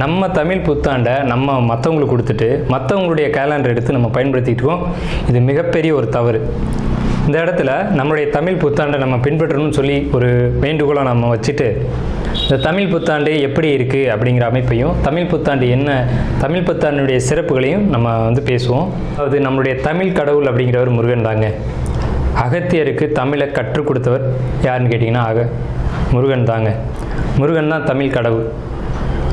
நம்ம தமிழ் புத்தாண்டை நம்ம மற்றவங்களுக்கு கொடுத்துட்டு மற்றவங்களுடைய கேலண்டர் எடுத்து நம்ம பயன்படுத்திட்டுருக்கோம் இது மிகப்பெரிய ஒரு தவறு. இந்த இடத்துல நம்மளுடைய தமிழ் புத்தாண்டை நம்ம பின்பற்றணும்னு சொல்லி ஒரு வேண்டுகோளை நம்ம வச்சுட்டு இந்த தமிழ் புத்தாண்டு எப்படி இருக்குது அப்படிங்கிற அமைப்பையும் தமிழ் புத்தாண்டு என்ன தமிழ் புத்தாண்டுடைய சிறப்புகளையும் நம்ம வந்து பேசுவோம். அதாவது நம்மளுடைய தமிழ் கடவுள் அப்படிங்கிறவர் முருகன் தாங்க. அகத்தியருக்கு தமிழை கற்றுக் கொடுத்தவர் யாருன்னு கேட்டிங்கன்னா அக முருகன் தாங்க. முருகன் தான் தமிழ் கடவுள்.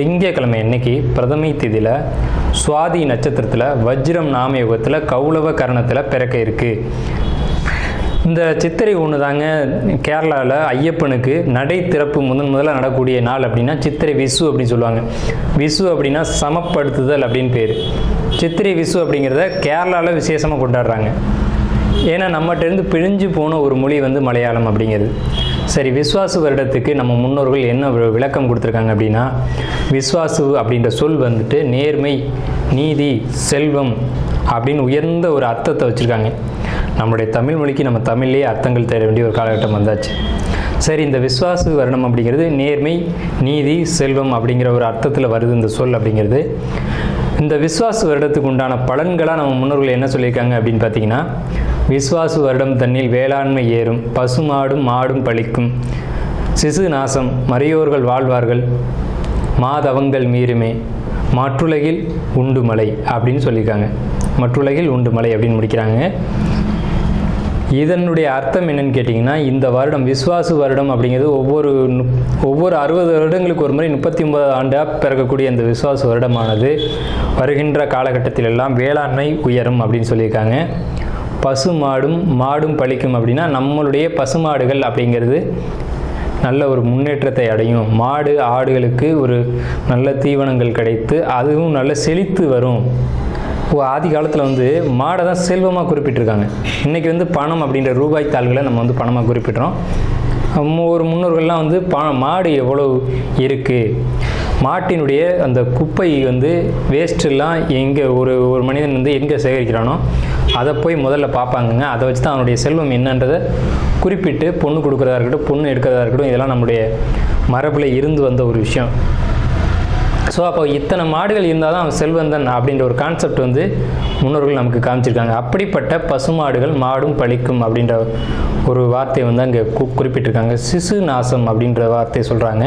திங்கக்கிழமை அன்னைக்கு பிரதமை திதியில் சுவாதி நட்சத்திரத்தில் வஜ்ரம் நாமயுகத்தில் கௌளவ கரணத்தில் பிறக்க இருக்குது இந்த சித்திரை ஒன்று தாங்க கேரளாவில் ஐயப்பனுக்கு நடை திறப்பு முதன் முதல்ல நடக்கூடிய நாள் அப்படின்னா சித்திரை விசு அப்படின்னு சொல்லுவாங்க. விசு அப்படின்னா சமப்படுத்துதல் அப்படின்னு பேர். சித்திரை விசு அப்படிங்கிறத கேரளாவில் விசேஷமாக கொண்டாடுறாங்க. ஏன்னா நம்மகிட்டேருந்து பிழிஞ்சு போன ஒரு மொழி வந்து மலையாளம் அப்படிங்கிறது. சரி விஸ்வாசு வருடத்துக்கு நம்ம முன்னோர்கள் என்ன விளக்கம் கொடுத்துருக்காங்க அப்படின்னா விஸ்வாசு அப்படின்ற சொல் வந்துட்டு நேர்மை நீதி செல்வம் அப்படின்னு உயர்ந்த ஒரு அர்த்தத்தை வச்சுருக்காங்க. நம்முடைய தமிழ் மொழிக்கு நம்ம தமிழ்லேயே அர்த்தங்கள் தேட வேண்டிய ஒரு காலகட்டம் வந்தாச்சு. சரி இந்த விஸ்வாசு வருடம் அப்படிங்கிறது நேர்மை நீதி செல்வம் அப்படிங்கிற ஒரு அர்த்தத்தில் வருது இந்த சொல் அப்படிங்கிறது. இந்த விஸ்வாசு வருடத்துக்கு உண்டான பலன்களாக நம்ம முன்னோர்கள் என்ன சொல்லியிருக்காங்க அப்படின்னு பார்த்தீங்கன்னா விஸ்வாசு வருடம் தன்னில் வேளாண்மை ஏறும் பசுமாடும் மாடும் பழிக்கும். சிசு நாசம் மறையோர்கள் வாழ்வார்கள் மாதவங்கள் மீறுமே. மற்றுலகில் உண்டு மலை அப்படின்னு சொல்லியிருக்காங்க. மற்றுலகில் உண்டு மலை அப்படின்னு முடிக்கிறாங்க. இதனுடைய அர்த்தம் என்னன்னு கேட்டிங்கன்னா இந்த வருடம் விஸ்வாசு வருடம் அப்படிங்கிறது ஒவ்வொரு நு- ஒவ்வொரு அறுபது வருடங்களுக்கு ஒரு முறை முப்பத்தி ஒன்பது ஆண்டாக பிறக்கக்கூடிய இந்த விஸ்வாசு வருடமானது. வருகின்ற காலகட்டத்திலெல்லாம் வேளாண்மை உயரும் அப்படின்னு சொல்லியிருக்காங்க. பசு மாடும் மாடும் பழிக்கும் அப்படின்னா நம்மளுடைய பசுமாடுகள் அப்படிங்கிறது நல்ல ஒரு முன்னேற்றத்தை அடையும். மாடு ஆடுகளுக்கு ஒரு நல்ல தீவனங்கள் கிடைத்து அதுவும் நல்ல செழித்து வரும். ஓ ஆதி காலத்தில் வந்து மாடை தான் செல்வமாக குறிப்பிட்டிருக்காங்க. இன்றைக்கி வந்து பணம் அப்படின்ற ரூபாய் தாள்களை நம்ம வந்து பணமாக குறிப்பிட்றோம். ஒரு முன்னோர்கள்லாம் வந்து ப மாடு எவ்வளோ இருக்குது மாட்டினுடைய அந்த குப்பை வந்து வேஸ்ட்டெல்லாம் எங்கே ஒரு ஒரு மனிதன் வந்து எங்கே சேகரிக்கிறானோ அதை போய் முதல்ல பார்ப்பாங்கங்க. அதை வச்சு தான் அவனுடைய செல்வம் என்னன்றதை குறிப்பிட்டு பொண்ணு கொடுக்குறதா இருக்கட்டும் பொண்ணு எடுக்கிறதா இருக்கட்டும் இதெல்லாம் நம்முடைய மரபில் இருந்து வந்த ஒரு விஷயம். ஸோ அப்போ இத்தனை மாடுகள் இருந்தால் தான் அவன் செல்வந்தன் அப்படின்ற ஒரு கான்செப்ட் வந்து முன்னோர்கள் நமக்கு காமிச்சிருக்காங்க. அப்படிப்பட்ட பசுமாடுகள் மாடும் பழிக்கும் அப்படின்ற ஒரு வார்த்தை வந்து அங்கே கு குறிப்பிட்டிருக்காங்க. சிசு நாசம் அப்படின்ற வார்த்தையை சொல்கிறாங்க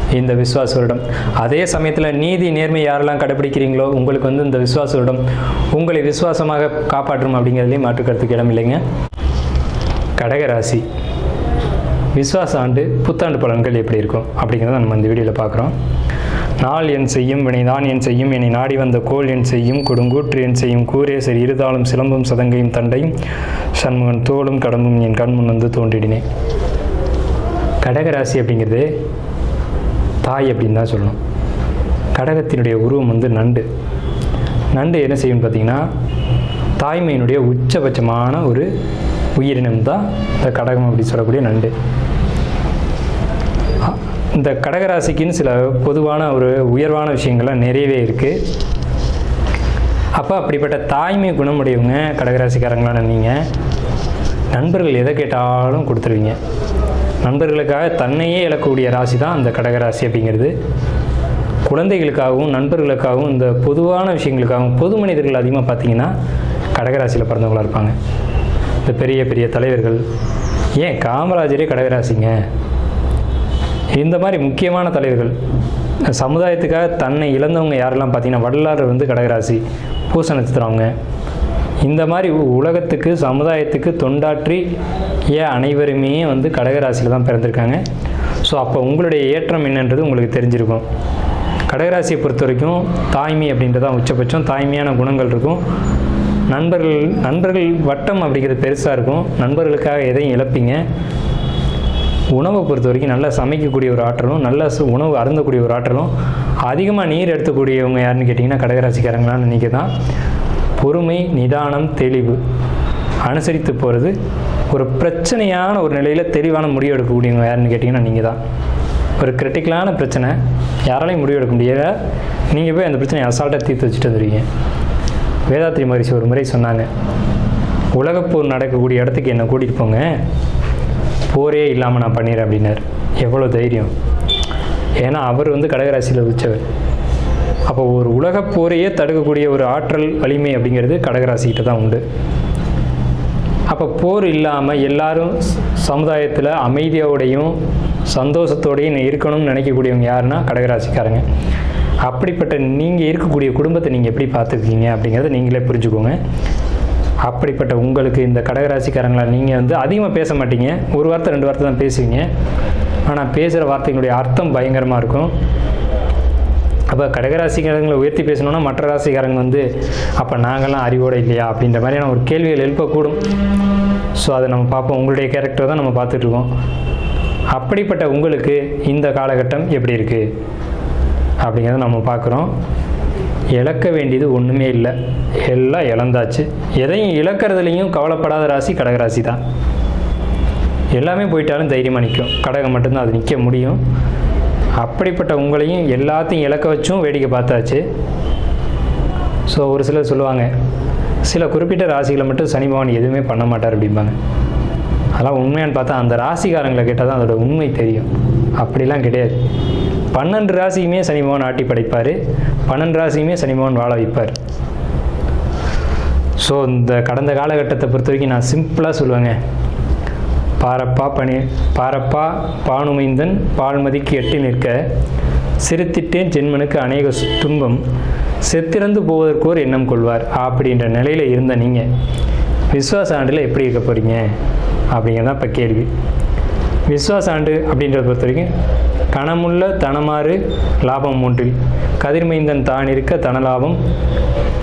இந்த விஸ்வாச வருடம் அதே சமயத்தில் நீதி நேர்மை யாரெல்லாம் கடைபிடிக்கிறீங்களோ உங்களுக்கு வந்து இந்த விஸ்வாச வருடம் உங்களை விசுவாசமாக காப்பாற்றும் அப்படிங்கிறதுலையும் மாற்றுக்கிறதுக்கு இடம் இல்லைங்க. கடகராசி. விஸ்வாச ஆண்டு புத்தாண்டு பலன்கள் எப்படி இருக்கும்? அப்படிங்கிறத நம்ம இந்த வீடியோவில் பார்க்குறோம். நாள் என் செய்யும் வினைதான் என் செய்யும் என்னை நாடி வந்த கோல் என் செய்யும் கொடுங்கூற்று என் செய்யும் கூரே சரி இருதாலும் சிலம்பும் சதங்கையும் தண்டையும் சண்முகன் தோளும் கடம்பும் என் கண் முன் வந்து தோன்றிடினேன் கடகராசி அப்படிங்கிறது தாய் அப்படின்னு தான் சொல்லணும். கடகத்தினுடைய உருவம் வந்து நண்டு. நண்டு என்ன செய்யும் பார்த்தீங்கன்னா தாய்மையினுடைய உச்சபட்சமான ஒரு உயிரினம் தான் இந்த கடகம் அப்படி சொல்லக்கூடிய நண்டு. இந்த கடகராசிக்குன்னு சில பொதுவான ஒரு உயர்வான விஷயங்கள்லாம் நிறையவே இருக்குது அப்போ அப்படிப்பட்ட தாய்மை குணமுடையவங்க கடகராசிக்காரங்களான நீங்கள் நண்பர்கள் எதை கேட்டாலும் கொடுத்துருவீங்க. நண்பர்களுக்காக தன்னையே இழக்கக்கூடிய ராசி தான் அந்த கடகராசி அப்படிங்கிறது. குழந்தைகளுக்காகவும் நண்பர்களுக்காகவும் இந்த பொதுவான விஷயங்களுக்காகவும் பொது மனிதர்கள் அதிகமாக பார்த்தீங்கன்னா கடகராசியில் பிறந்தவங்களா இருப்பாங்க. இந்த பெரிய பெரிய தலைவர்கள். ஏன்? காமராஜரே கடகராசிங்க இந்த மாதிரி முக்கியமான தலைவர்கள். சமுதாயத்துக்காக தன்னை இழந்தவங்க யாரெல்லாம் பார்த்தீங்கன்னா வள்ளலார் வந்து கடகராசி பூச நட்சத்திரவங்க இந்த மாதிரி உ- உலகத்துக்கு சமுதாயத்துக்கு தொண்டாற்றிய அனைவருமே வந்து கடகராசியில் தான் பிறந்திருக்காங்க. ஸோ அப்போ உங்களுடைய ஏற்றம் என்னன்றது உங்களுக்கு தெரிஞ்சிருக்கும். கடகராசியை பொறுத்த வரைக்கும் தாய்மை அப்படின்றதான் உச்சபட்சம். தாய்மையான குணங்கள் இருக்கும். நண்பர்கள் நண்பர்கள் வட்டம் அப்படிங்கிறது பெருசாக இருக்கும். நண்பர்களுக்காக எதையும் இழப்பீங்க. உணவை பொறுத்த வரைக்கும் நல்லா சமைக்கக்கூடிய ஒரு ஆற்றலும் நல்ல உணவு அருந்தக்கூடிய ஒரு ஆற்றலும் அதிகமாக நீர் எடுத்துக்கூடியவங்க யாருன்னு கேட்டிங்கன்னா கடகராசிக்காரங்களான்னு நினைக்க தான் பொறுமை நிதானம் தெளிவு. அனுசரித்து போகிறது ஒரு பிரச்சனையான ஒரு நிலையில் தெளிவான முடிவு எடுக்கக்கூடியவங்க யாருன்னு கேட்டிங்கன்னா நீங்கள் தான் ஒரு கிரிட்டிக்கலான பிரச்சனை யாராலையும் முடிவு எடுக்க முடியல. நீங்கள் போய் அந்த பிரச்சனையை அசால்ட்டாக தீர்த்து வச்சுட்டு வந்துருவீங்க. வேதாத்திரி மகரிஷி ஒரு முறை சொன்னாங்க உலகப்போர் நடக்கக்கூடிய இடத்துக்கு என்னை கூட்டிகிட்டு போங்க. போரே இல்லாமல் நான் பண்ணிடுறேன் அப்படின்னார். எவ்வளோ தைரியம். ஏன்னா அவர் வந்து கடகராசியில் உதிச்சவர் அப்போ ஒரு உலகப் போரையே தடுக்கக்கூடிய ஒரு ஆற்றல் வலிமை அப்படிங்கிறது கடகராசிக்கிட்ட தான் உண்டு. அப்போ போர் இல்லாமல் எல்லாரும் சமுதாயத்தில் அமைதியோடையும் சந்தோஷத்தோடையும் இருக்கணும்னு நினைக்கக்கூடியவங்க யாருன்னா கடகராசிக்காரங்க. அப்படிப்பட்ட நீங்கள் இருக்கக்கூடிய குடும்பத்தை நீங்கள் எப்படி பார்த்துருக்கீங்க அப்படிங்கிறத நீங்களே புரிஞ்சுக்கோங்க. அப்படிப்பட்ட உங்களுக்கு இந்த கடகராசிக்காரங்களா நீங்கள் வந்து அதிகமாக பேச மாட்டீங்க. ஒரு வார்த்தை ரெண்டு வார்த்தை தான் பேசுவீங்க. ஆனால் பேசுகிற வார்த்தைகளுடைய அர்த்தம் பயங்கரமாக இருக்கும். அப்போ கடகராசிக்காரங்களை உயர்த்தி பேசணுன்னா மற்ற ராசிக்காரங்க வந்து அப்போ நாங்கள்லாம் அறிவோடு இல்லையா? அப்படின்ற மாதிரியான ஒரு கேள்விகள் எழுப்பக்கூடும். ஸோ அதை நம்ம பார்ப்போம். உங்களுடைய கேரக்டர் தான் நம்ம பார்த்துட்ருக்கோம் அப்படிப்பட்ட உங்களுக்கு இந்த காலகட்டம் எப்படி இருக்குது அப்படிங்கிறத நம்ம பார்க்குறோம். இழக்க வேண்டியது ஒன்றுமே இல்லை. எல்லாம் இழந்தாச்சு. எதையும் இழக்கிறதுலையும் கவலைப்படாத ராசி கடகராசி தான். எல்லாமே போயிட்டாலும் தைரியமாக நிற்கும் கடகம் மட்டும்தான் அது நிற்க முடியும். அப்படிப்பட்ட உங்களையும் எல்லாத்தையும் இழக்க வச்சும் வேடிக்கை பார்த்தாச்சு. ஸோ ஒரு சிலர் சொல்லுவாங்க சில குறிப்பிட்ட ராசிகளை மட்டும் சனி பகவான் எதுவுமே பண்ண மாட்டார் அப்படிம்பாங்க. அதெல்லாம் உண்மையான்னு பார்த்தா அந்த ராசிக்காரங்களை கேட்டால் தான் அதோட உண்மை தெரியும். அப்படிலாம் கிடையாது. பன்னெண்டு ராசியுமே சனி பகவான் ஆட்டி படைப்பார். பன்னெண்டு ராசியுமே சனி பகவான் வாழ வைப்பார். ஸோ இந்த கடந்த காலகட்டத்தை பொறுத்த வரைக்கும் நான் சிம்பிளாக சொல்லுவேங்க. பாரப்பா பணி பாரப்பா பானுமைந்தன் பால்மதிக்கு எட்டி நிற்க சிரித்திட்டேன் ஜென்மனுக்கு அநேக துன்பம். செத்திறந்து போவதற்கோர் எண்ணம் கொள்வார். அப்படின்ற நிலையில் இருந்த நீங்கள் விஸ்வாச ஆண்டில் எப்படி இருக்க போகிறீங்க அப்படிங்கிறது தான் இப்போ கேள்வி. விஸ்வாச ஆண்டு அப்படின்றத பொறுத்த வரைக்கும் கணமுள்ள தனமாறு லாபம் மூன்றில் கதிர்மைந்தன் தான் இருக்க தனலாபம்.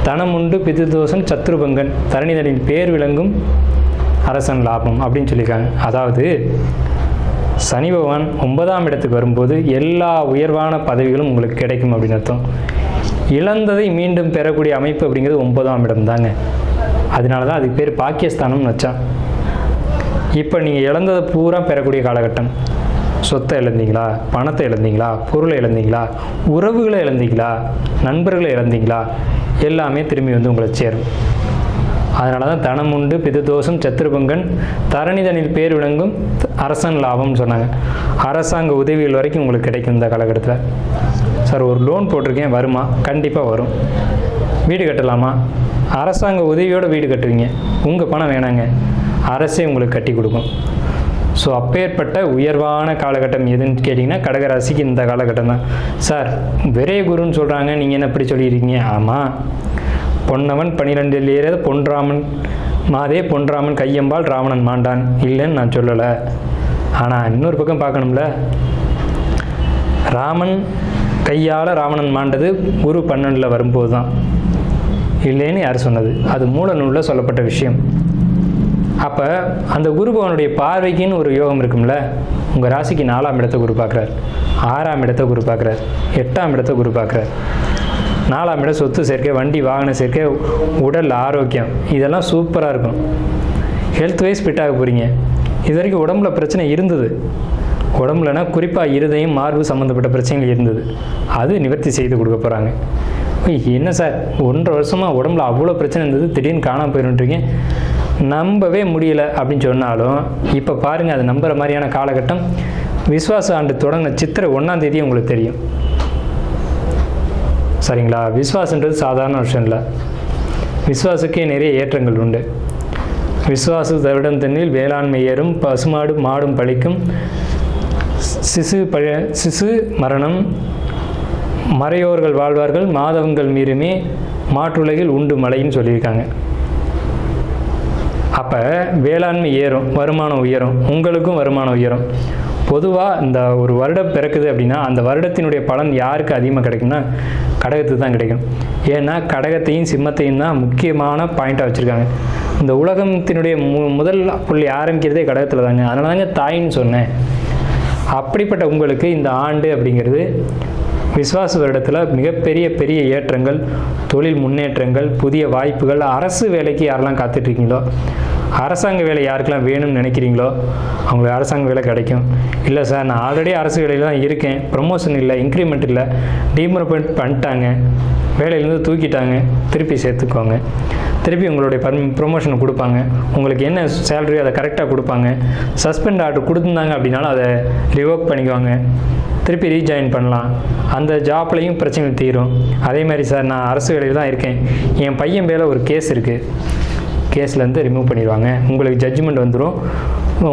தனமுண்டு பிதுதோஷன் சத்ருபங்கன். தரணிதனின் பேர் விளங்கும் அரசன் லாபம் அப்படின்னு சொல்லியிருக்காங்க. அதாவது சனி பகவான் ஒன்பதாம் இடத்துக்கு வரும்போது எல்லா உயர்வான பதவிகளும் உங்களுக்கு கிடைக்கும் அப்படின்னு அர்த்தம். இழந்ததை மீண்டும் பெறக்கூடிய அமைப்பு அப்படிங்கிறது ஒன்பதாம் இடம் தாங்க. அதனால தான் அதுக்கு பேர் பாகிஸ்தானம்னு வச்சான். இப்போ நீங்கள் இழந்ததை பூரா பெறக்கூடிய காலகட்டம். சொத்தை இழந்தீங்களா? பணத்தை இழந்தீங்களா? பொருளை இழந்தீங்களா? உறவுகளை இழந்தீங்களா? நண்பர்களை இழந்தீங்களா? எல்லாமே திரும்பி வந்து உங்களை சேரும். அதனால தான் தனம் உண்டு பிதுதோஷம் சத்ருபங்கன் தரணிதனில் பேர் விளங்கும் அரசன் லாபம்னு சொன்னாங்க. அரசாங்க உதவிகள் வரைக்கும் உங்களுக்கு கிடைக்கும் இந்த காலகட்டத்தில். சார் ஒரு லோன் போட்டிருக்கேன் வருமா? கண்டிப்பாக வரும். வீடு கட்டலாமா? அரசாங்க உதவியோடு வீடு கட்டுவீங்க. உங்கள் பணம் வேணாங்க. அரசே உங்களுக்கு கட்டி கொடுக்கும். ஸோ அப்பேற்பட்ட உயர்வான காலகட்டம் எதுன்னு கேட்டிங்கன்னா கடகராசிக்கு இந்த காலகட்டம் தான். சார் விரைய குருன்னு சொல்கிறாங்க நீங்கள் என்ன இப்படி சொல்லியிருக்கீங்க? ஆமாம் பொன்னவன் பனிரெண்டில் ஏற பொன்ராமன் மாதே பொன்ராமன் கையம்பால் ராவணன் மாண்டான். இல்லைன்னு நான் சொல்லலை. ஆனால் இன்னொரு பக்கம் பார்க்கணும்ல. ராமன் கையால் ராவணன் மாண்டது குரு பன்னெண்டில் வரும்போது தான் இல்லைன்னு யார் சொன்னது? அது மூல நூலில் சொல்லப்பட்ட விஷயம். அப்போ அந்த குரு பகவானுடைய பார்வைக்குன்னு ஒரு யோகம் இருக்கும்ல. உங்கள் ராசிக்கு நாலாம் இடத்தை குரு பார்க்குறார். ஆறாம் இடத்தை குரு பார்க்குறார். எட்டாம் இடத்தை குரு பார்க்குறார். நாலாம் இடம் சொத்து சேர்க்கை வண்டி வாகன சேர்க்கை உடல் ஆரோக்கியம் இதெல்லாம் சூப்பராக இருக்கும். ஹெல்த் வைஸ் ஃபிட்டாக போகிறீங்க இது வரைக்கும் உடம்புல பிரச்சனை இருந்தது. உடம்புலனா குறிப்பாக இருதயம் மார்பு சம்மந்தப்பட்ட பிரச்சனைகள் இருந்தது. அது நிவர்த்தி செய்து கொடுக்க போகிறாங்க என்ன சார்? ஒன்றரை வருஷமாக உடம்புல அவ்வளோ பிரச்சனை இருந்தது திடீர்னு காணாம போயிருன்றீங்க நம்பவே முடியல அப்படின்னு சொன்னாலும் இப்போ பாருங்கள் அது நம்புகிற மாதிரியான காலகட்டம். விஸ்வாச ஆண்டு தொடங்கின சித்திரை ஒன்றாம் தேதி உங்களுக்கு தெரியும். சரிங்களா? விஸ்வாசன்றது சாதாரண விஷயம் இல்லை விஸ்வாசுக்கே நிறைய ஏற்றங்கள் உண்டு. விஸ்வாசு தருடம் தண்ணில் வேளாண்மை ஏறும் பசுமாடு மாடும் பழிக்கும் சிசு பழ சிசு மரணம் மறையோர்கள் வாழ்வார்கள் மாதவங்கள் மீறுமே மாற்றுலகில் உண்டு மழைன்னு சொல்லியிருக்காங்க. அப்போ வேளாண்மை ஏறும் வருமானம் உயரும் உங்களுக்கும் வருமானம் உயரும். பொதுவாக இந்த ஒரு வருடம் பிறக்குது அப்படின்னா அந்த வருடத்தினுடைய பலன் யாருக்கு அதிகமாக கிடைக்கும்னா கடகத்துக்கு தான் கிடைக்கும். ஏன்னா கடகத்தையும் சிம்மத்தையும் தான் முக்கியமான பாயிண்ட்டாக வச்சுருக்காங்க. இந்த உலகத்தினுடைய மு முதல் புள்ளி ஆரம்பிக்கிறதே கடகத்தில் தாங்க. அதனால தாங்க தாயின்னு சொன்னேன். அப்படிப்பட்ட உங்களுக்கு இந்த ஆண்டு அப்படிங்கிறது விஸ்வாச வருடத்தில் மிகப்பெரிய பெரிய ஏற்றங்கள் தொழில் முன்னேற்றங்கள் புதிய வாய்ப்புகள் அரசு வேலைக்கு யாரெல்லாம் காத்துட்ருக்கீங்களோ அரசாங்க வேலை யாருக்கெல்லாம் வேணும்னு நினைக்கிறீங்களோ அவங்களுக்கு அரசாங்க வேலை கிடைக்கும். இல்லை சார் நான் ஆல்ரெடி அரசு வேலையில் தான் இருக்கேன். ப்ரொமோஷன் இல்லை இன்க்ரிமெண்ட் இல்லை. டீமரப்பெண்ட் பண்ணிட்டாங்க. வேலையிலேருந்து தூக்கிட்டாங்க. திருப்பி சேர்த்துக்கோங்க. திருப்பி உங்களுடைய பர்மி ப்ரொமோஷனை கொடுப்பாங்க. உங்களுக்கு என்ன சேலரி அதை கரெக்டாக கொடுப்பாங்க. சஸ்பெண்ட் ஆர்டர் கொடுத்துருந்தாங்க அப்படின்னாலும் அதை ரிவோக் பண்ணிக்குவாங்க. திருப்பி ரீஜாயின் பண்ணலாம். அந்த ஜாப்லேயும் பிரச்சனை தீரும். அதே மாதிரி சார் நான் அரசு வேலையில் தான் இருக்கேன். என் பையன் மேலே ஒரு கேஸ் இருக்குது கேஸ்லேருந்து ரிமூவ் பண்ணிடுவாங்க. உங்களுக்கு ஜட்ஜ்மெண்ட் வந்துடும்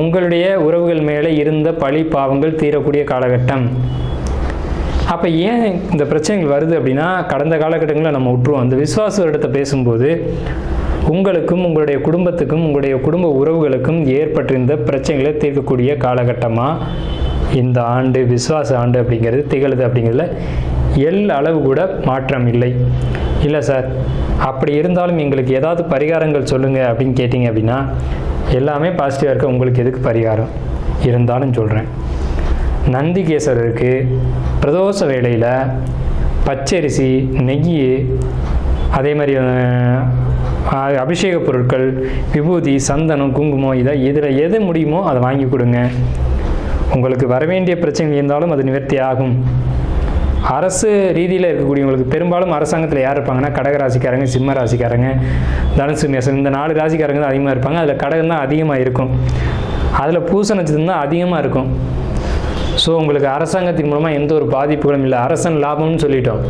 உங்களுடைய உறவுகள் மேலே இருந்த பழி பாவங்கள் தீரக்கூடிய காலகட்டம். அப்போ ஏன் இந்த பிரச்சனைகள் வருது அப்படின்னா கடந்த காலகட்டங்களில் நம்ம விட்டுருவோம் அந்த விசுவாச வருடத்தை பேசும்போது உங்களுக்கும் உங்களுடைய குடும்பத்துக்கும் உங்களுடைய குடும்ப உறவுகளுக்கும் ஏற்பட்டிருந்த பிரச்சனைகளை தீர்க்கக்கூடிய காலகட்டமாக இந்த ஆண்டு விசுவாச ஆண்டு அப்படிங்கிறது திகழுது அப்படிங்கிறதுல எல் அளவு கூட மாற்றம் இல்லை. இல்லை சார் அப்படி இருந்தாலும் எங்களுக்கு ஏதாவது பரிகாரங்கள் சொல்லுங்கள் அப்படின்னு கேட்டிங்க அப்படின்னா எல்லாமே பாசிட்டிவாக இருக்க உங்களுக்கு எதுக்கு பரிகாரம்? இருந்தாலும் சொல்கிறேன் நந்திகேஸ்வரருக்கு பிரதோஷ வேலையில் பச்சரிசி நெய் அதே மாதிரி அபிஷேக பொருட்கள் விபூதி சந்தனம் குங்குமம் இதை இதில் எது முடியுமோ அதை வாங்கி கொடுங்க. உங்களுக்கு வரவேண்டிய பிரச்சனை இருந்தாலும் அது நிவர்த்தி ஆகும். அரசு ரீதியில் இருக்கக்கூடியவங்களுக்கு பெரும்பாலும் அரசாங்கத்தில் யார் இருப்பாங்கன்னா கடக ராசிக்காரங்க சிம்ம ராசிக்காரங்க தனுசு மேசம் இந்த நாலு ராசிக்காரங்க தான் அதிகமாக இருப்பாங்க. அதில் கடகம் தான் அதிகமாக இருக்கும். அதில் பூச நட்சத்திரம் தான் அதிகமாக இருக்கும். ஸோ உங்களுக்கு அரசாங்கத்தின் மூலமாக எந்த ஒரு பாதிப்புகளும் இல்லை. அரசன் லாபம்னு சொல்லிட்டோம்.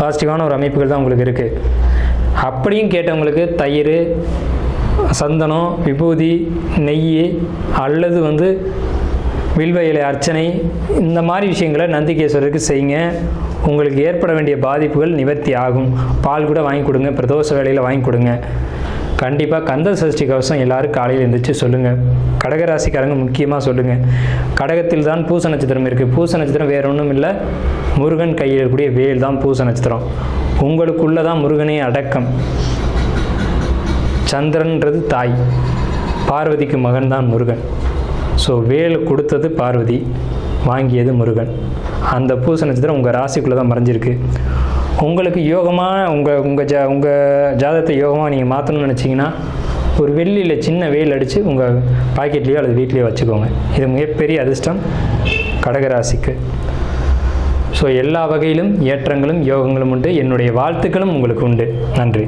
பாசிட்டிவான ஒரு அமைப்புகள் தான் உங்களுக்கு இருக்குது அப்படியும் கேட்டவங்களுக்கு தயிர் சந்தனம் விபூதி நெய் அல்லது வந்து வில்வ இலை அர்ச்சனை இந்த மாதிரி விஷயங்களை நந்திகேஸ்வரருக்கு செய்யுங்க. உங்களுக்கு ஏற்பட வேண்டிய பாதிப்புகள் நிவர்த்தி ஆகும். பால் கூட வாங்கி கொடுங்க. பிரதோஷ வேலையில் வாங்கி கொடுங்க. கண்டிப்பாக கந்த சஷ்டி கவசம் எல்லாரும் காலையில் எழுந்திரிச்சு சொல்லுங்கள் கடகராசிக்காரங்க முக்கியமாக சொல்லுங்கள் கடகத்தில் தான் பூச நட்சத்திரம் இருக்குது பூச நட்சத்திரம் வேற ஒன்றும் இல்லை. முருகன் கையில் இருக்கக்கூடிய வேல் தான் பூச நட்சத்திரம். உங்களுக்குள்ளே தான் முருகனே அடக்கம். சந்திரன்றது தாய். பார்வதிக்கு மகன் தான் முருகன். ஸோ வேல் கொடுத்தது பார்வதி. வாங்கியது முருகன். அந்த பூச நட்சத்திரம் உங்கள் ராசிக்குள்ளே தான் மறைஞ்சிருக்கு. உங்களுக்கு யோகமாக உங்கள் உங்கள் ஜா உங்கள் ஜாதகத்தை யோகமாக நீங்கள் மாற்றணும்னு நினச்சிங்கன்னா ஒரு வெள்ளியில் சின்ன வெயில் அடித்து உங்கள் பாக்கெட்லேயோ அல்லது வீட்லேயோ வச்சுக்கோங்க. இது மிகப்பெரிய அதிர்ஷ்டம் கடகராசிக்கு. ஸோ எல்லா வகையிலும் ஏற்றங்களும் யோகங்களும் உண்டு. என்னுடைய வாழ்த்துக்களும் உங்களுக்கு உண்டு. நன்றி.